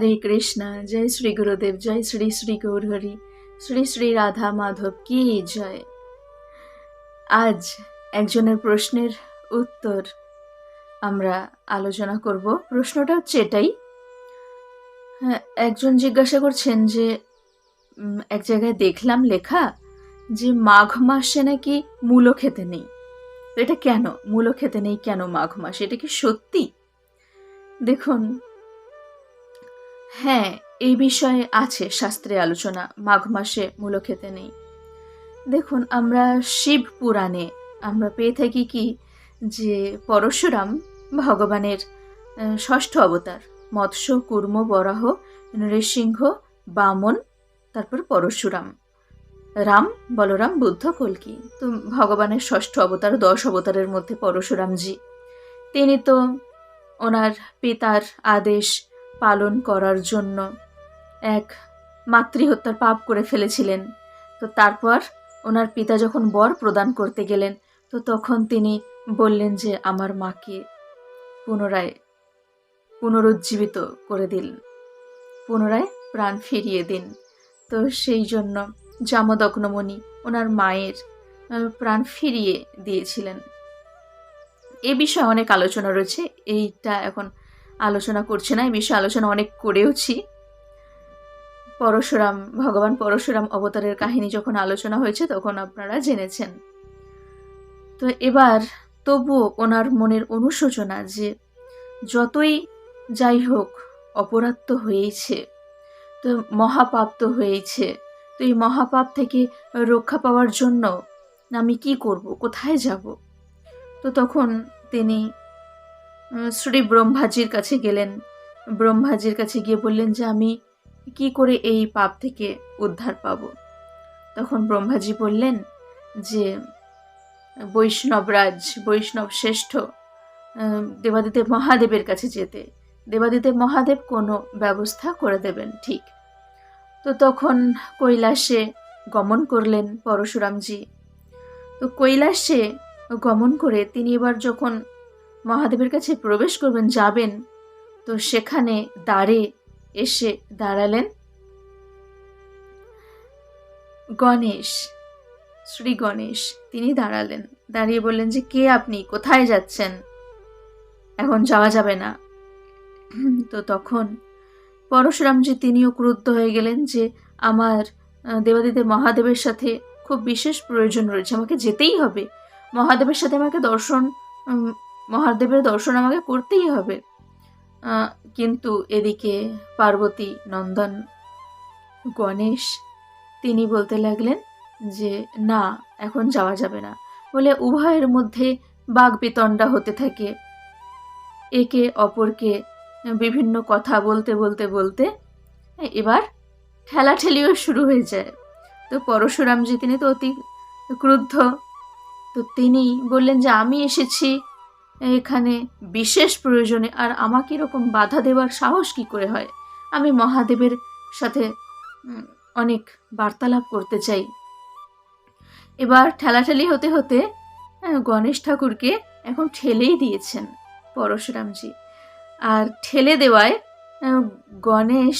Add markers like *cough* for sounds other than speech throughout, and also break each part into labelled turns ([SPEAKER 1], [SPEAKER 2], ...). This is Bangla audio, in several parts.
[SPEAKER 1] হরে কৃষ্ণ জয় শ্রী গুরুদেব জয় শ্রী শ্রী গৌরহরি শ্রী শ্রী রাধা মাধব কি জয় আজ একজনের প্রশ্নের উত্তর আমরা আলোচনা করব প্রশ্নটা হচ্ছে এটাই হ্যাঁ, একজন জিজ্ঞাসা করছেন যে এক জায়গায় দেখলাম লেখা যে মাঘ মাসে নাকি মূলো খেতে নেই এটা কেন মূলো খেতে নেই কেন মাঘ মাসে এটা কি সত্যি দেখুন হ্যাঁ এই বিষয়ে আছে শাস্ত্রে আলোচনা মাঘ মাসে মূলক্ষেতে খেতে নেই দেখুন আমরা শিব পুরাণে আমরা পেয়ে থাকি কি যে পরশুরাম ভগবানের ষষ্ঠ অবতার মৎস্য কুর্ম বরাহ নৃসিংহ বামন তারপর পরশুরাম রাম বলরাম বুদ্ধ কলকি তো ভগবানের ষষ্ঠ অবতার দশ অবতারের মধ্যে পরশুরামজি তিনি তো ওনার পিতার আদেশ পালন করার জন্য এক মাতৃহত্যার পাপ করে ফেলেছিলেন তো তারপর ওনার পিতা যখন বর প্রদান করতে গেলেন তো তখন তিনি বললেন যে আমার মাকে পুনরায় পুনরুজ্জীবিত করে দিন পুনরায় প্রাণ ফিরিয়ে দিন তো সেই জন্য জামদগ্নমণি ওনার মায়ের প্রাণ ফিরিয়ে দিয়েছিলেন এ বিষয়ে অনেক আলোচনা রয়েছে এইটা এখন আলোচনা করছে না এই বিষয়ে আলোচনা অনেক করেওছি পরশুরাম ভগবান পরশুরাম অবতারের কাহিনী যখন আলোচনা হয়েছে তখন আপনারা জেনেছেন তো এবার তবুও ওনার মনের অনুশোচনা যে যতই যাই হোক অপরাধ তো হয়েইছে তো মহাপাপ তো হয়েইছে তো এই মহাপাপ থেকে রক্ষা পাওয়ার জন্য আমি কি করব কোথায় যাব তো তখন তিনি শ্রী ব্রহ্মাজির কাছে গেলেন ব্রহ্মাজির কাছে গিয়ে বললেন যে আমি কি করে এই পাপ থেকে উদ্ধার পাব তখন ব্রহ্মাজি বললেন যে বৈষ্ণবরাজ বৈষ্ণব শ্রেষ্ঠ দেবাদিদেব মহাদেবের কাছে যেতে দেবাদিদেব মহাদেব কোনো ব্যবস্থা করে দেবেন ঠিক তো তখন কৈলাসে গমন করলেন পরশুরামজি তো কৈলাসে গমন করে তিনি এবার যখন মহাদেবের কাছে প্রবেশ করবেন যাবেন তো সেখানে দ্বারে এসে দাঁড়ালেন গণেশ শ্রী গণেশ তিনি দাঁড়ালেন দাঁড়িয়ে বললেন যে কে আপনি কোথায় যাচ্ছেন এখন যাওয়া যাবে না তো তখন পরশুরামজি তিনিও ক্রুদ্ধ হয়ে গেলেন যে আমার দেবাদিদেব মহাদেবের সাথে খুব বিশেষ প্রয়োজন রয়েছে আমাকে যেতেই হবে মহাদেবের সাথে আমাকে দর্শন মহাদেবের দর্শন আমাকে করতেই হবে কিন্তু এদিকে পার্বতী নন্দন গণেশ তিনি বলতে লাগলেন যে না এখন যাওয়া যাবে না বলে উভয়ের মধ্যে বাগবিতণ্ডা হতে থাকে একে অপরকে বিভিন্ন কথা বলতে বলতে বলতে এবার ঠেলাঠেলিও শুরু হয়ে যায় তো পরশুরামজি তিনি তো অতি ক্রুদ্ধ তো তিনি বললেন যে আমি এসেছি এখানে বিশেষ প্রয়োজনে আর আমাকে এরকম বাধা দেবার সাহস কি করে হয় আমি মহাদেবের সাথে অনেক বার্তালাপ করতে চাই এবার ঠেলাঠেলি হতে হতে গণেশ ঠাকুরকে এখন ঠেলেই দিয়েছেন পরশুরামজি আর ঠেলে দেওয়ায় গণেশ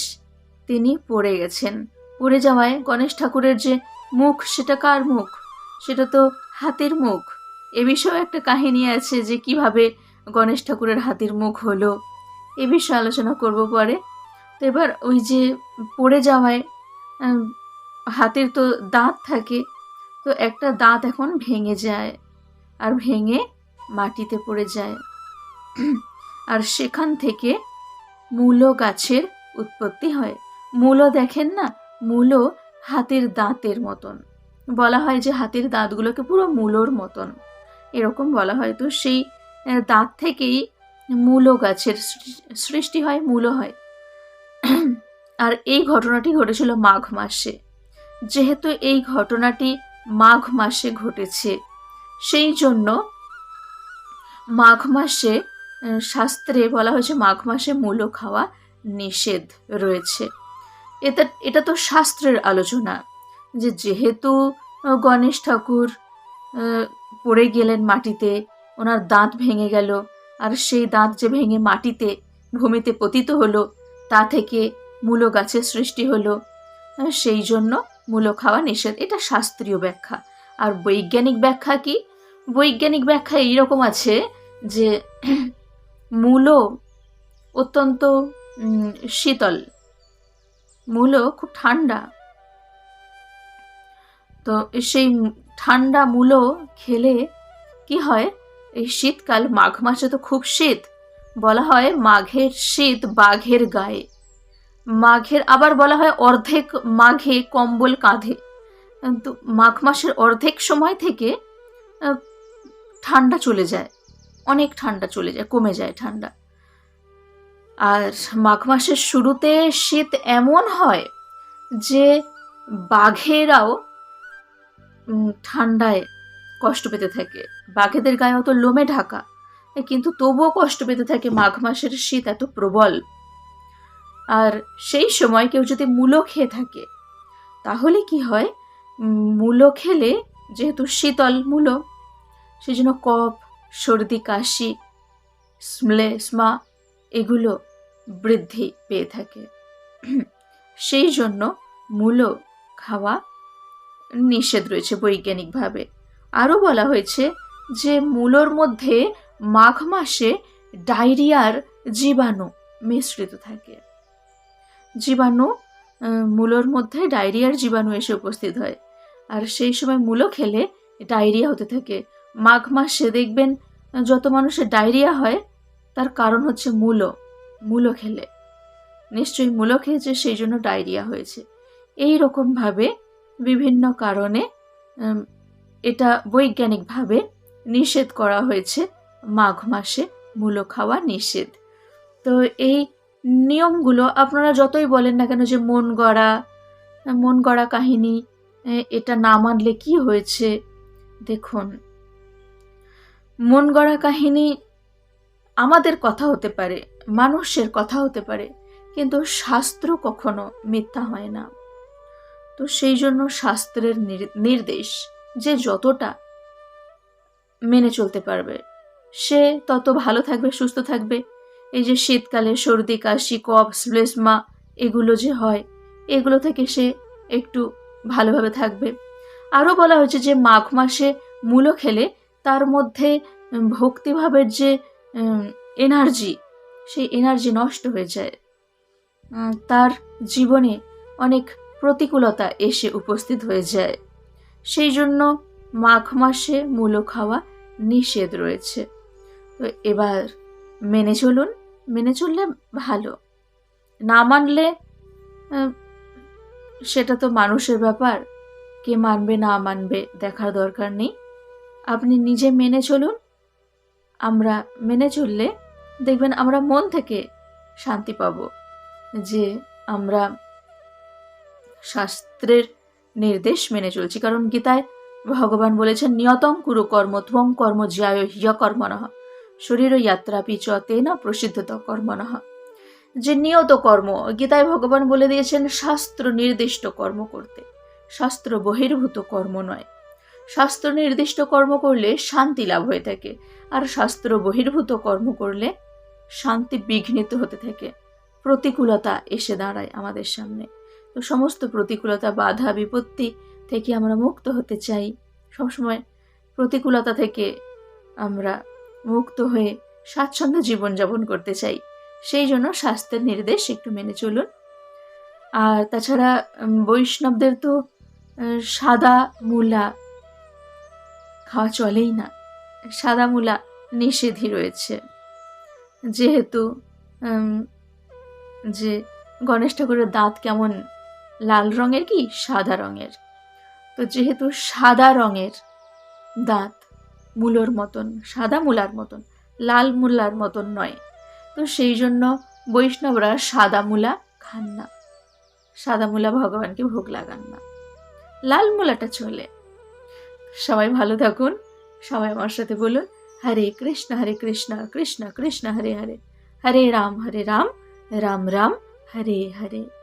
[SPEAKER 1] তিনি পড়ে গেছেন পড়ে যাওয়ায় গণেশ ঠাকুরের যে মুখ সেটা কার মুখ সেটা তো হাতের মুখ এ বিষয়েও একটা কাহিনী আছে যে কিভাবে গণেশ ঠাকুরের হাতির মুখ হলো এ বিষয়ে আলোচনা করব পরে তো এবার ওই যে পড়ে যাওয়ায় হাতের তো দাঁত থাকে তো একটা দাঁত এখন ভেঙে যায় আর ভেঙে মাটিতে পড়ে যায় আর সেখান থেকে মূলো গাছের উৎপত্তি হয় মূলো দেখেন না মূলো হাতের দাঁতের মতন বলা হয় যে হাতের দাঁতগুলোকে পুরো মূলোর মতন এরকম বলা হয় তো সেই দাঁত থেকেই মূলো গাছের সৃষ্টি হয় মূলো হয় আর এই ঘটনাটি ঘটেছিল মাঘ মাসে যেহেতু এই ঘটনাটি মাঘ মাসে ঘটেছে সেই জন্য মাঘ মাসে শাস্ত্রে বলা হয়েছে মাঘ মাসে মূলো খাওয়া নিষেধ রয়েছে এটা এটা তো শাস্ত্রের আলোচনা যে যেহেতু গণেশ ঠাকুর পড়ে গেলেন মাটিতে ওনার দাঁত ভেঙে গেল আর সেই দাঁত যে ভেঙে মাটিতে ভূমিতে পতিত হলো তা থেকে মূল গাছের সৃষ্টি হলো সেই জন্য মূলো খাওয়া নিষেধ এটা শাস্ত্রীয় ব্যাখ্যা আর বৈজ্ঞানিক ব্যাখ্যা কি বৈজ্ঞানিক ব্যাখ্যা এইরকম আছে যে *clears throat* মূলো অত্যন্ত শীতল মূলো খুব ঠান্ডা তো সেই ঠান্ডা মূলো খেলে কি হয় এই শীতকাল মাঘ মাসে তো খুব শীত বলা হয় মাঘের শীত বাঘের গায়ে মাঘের আবার বলা হয় অর্ধেক মাঘে কম্বল কাঁধে তো মাঘ মাসের অর্ধেক সময় থেকে ঠান্ডা চলে যায় অনেক ঠান্ডা চলে যায় কমে যায় ঠান্ডা আর মাঘ মাসের শুরুতে শীত এমন হয় যে বাঘেরাও ঠান্ডায় কষ্ট পেতে থাকে বাঘেদের গায়ে অত লোমে ঢাকা কিন্তু তবুও কষ্ট পেতে থাকে মাঘ মাসের শীত এত প্রবল আর সেই সময় কেউ যদি মূলো খেয়ে থাকে তাহলে কি হয় মূলো খেলে যেহেতু শীতল মূলো সেই জন্য কফ সর্দি কাশি স্মা এগুলো বৃদ্ধি পেয়ে থাকে সেই জন্য মূলো খাওয়া নিষেধ রয়েছে বৈজ্ঞানিকভাবে আরও বলা হয়েছে যে মূলর মধ্যে মাঘ মাসে ডায়রিয়ার জীবাণু মিশ্রিত থাকে জীবাণু মূলর মধ্যে ডায়রিয়ার জীবাণু এসে উপস্থিত হয় আর সেই সময় মূলো খেলে ডায়রিয়া হতে থাকে মাঘ মাসে দেখবেন যত মানুষের ডায়রিয়া হয় তার কারণ হচ্ছে মূলো মূলো খেলে নিশ্চয়ই মূলো খেয়েছে সেই জন্য ডায়রিয়া হয়েছে এই রকমভাবে বিভিন্ন কারণে এটা বৈজ্ঞানিকভাবে নিষেধ করা হয়েছে মাঘ মাসে মূলো খাওয়া নিষেধ তো এই নিয়মগুলো আপনারা যতই বলেন না কেন যে মন গড়া মন গড়া কাহিনী এটা না মানলে কি হয়েছে দেখুন মন গড়া কাহিনী আমাদের কথা হতে পারে মানুষের কথা হতে পারে কিন্তু শাস্ত্র কখনো মিথ্যা হয় না তো সেই জন্য শাস্ত্রের নির্দেশ যে যতটা মেনে চলতে পারবে সে তত ভালো থাকবে সুস্থ থাকবে এই যে শীতকালে সর্দি কাশি কফ স্লেসমা এগুলো যে হয় এগুলো থেকে সে একটু ভালোভাবে থাকবে আরও বলা হয়েছে যে মাঘ মাসে মূলো খেলে তার মধ্যে ভক্তিভাবের যে এনার্জি সেই এনার্জি নষ্ট হয়ে যায় তার জীবনে অনেক প্রতিকূলতা এসে উপস্থিত হয়ে যায় সেই জন্য মাঘ মাসে মূলো খাওয়া নিষেধ রয়েছে তো এবার মেনে চলুন মেনে চললে ভালো না মানলে সেটা তো মানুষের ব্যাপার কে মানবে না মানবে দেখার দরকার নেই আপনি নিজে মেনে চলুন আমরা মেনে চললে দেখবেন আমরা মন থেকে শান্তি পাব যে আমরা শাস্ত্রের নির্দেশ মেনে চলছি কারণ গীতায় ভগবান বলেছেন নিয়তম কুরু কর্ম ধ্বং কর্ম জিয়ায় হিয় কর্মণহ শরীর যাত্রা পিচ তেনা প্রসিদ্ধত কর্মণহ যে নিয়ত কর্ম গীতায় ভগবান বলে দিয়েছেন শাস্ত্র নির্দিষ্ট কর্ম করতে শাস্ত্র বহির্ভূত কর্ম নয় শাস্ত্র নির্দিষ্ট কর্ম করলে শান্তি লাভ হয়ে থাকে আর শাস্ত্র বহির্ভূত কর্ম করলে শান্তি বিঘ্নিত হতে থাকে প্রতিকূলতা এসে দাঁড়ায় আমাদের সামনে সমস্ত প্রতিকূলতা বাধা বিপত্তি থেকে আমরা মুক্ত হতে চাই সবসময় প্রতিকূলতা থেকে আমরা মুক্ত হয়ে স্বাচ্ছন্দ্য জীবনযাপন করতে চাই সেই জন্য স্বাস্থ্যের নির্দেশ একটু মেনে চলুন আর তাছাড়া বৈষ্ণবদের তো সাদা মূলা খাওয়া চলেই না সাদা মূলা নিষেধই রয়েছে যেহেতু যে গণেশ ঠাকুরের দাঁত কেমন লাল রঙের কি সাদা রঙের তো যেহেতু সাদা রঙের দাঁত মূলোর মতন সাদা মূলার মতন লাল মূলার মতন নয় তো সেই জন্য বৈষ্ণবরা সাদা মূলা খান না সাদা মূলা ভগবানকে ভোগ লাগান না লাল মূলাটা চলে সবাই ভালো থাকুন সবাই আমার সাথে বলুন হরে কৃষ্ণ হরে কৃষ্ণ কৃষ্ণ কৃষ্ণ হরে হরে হরে রাম হরে রাম রাম রাম হরে হরে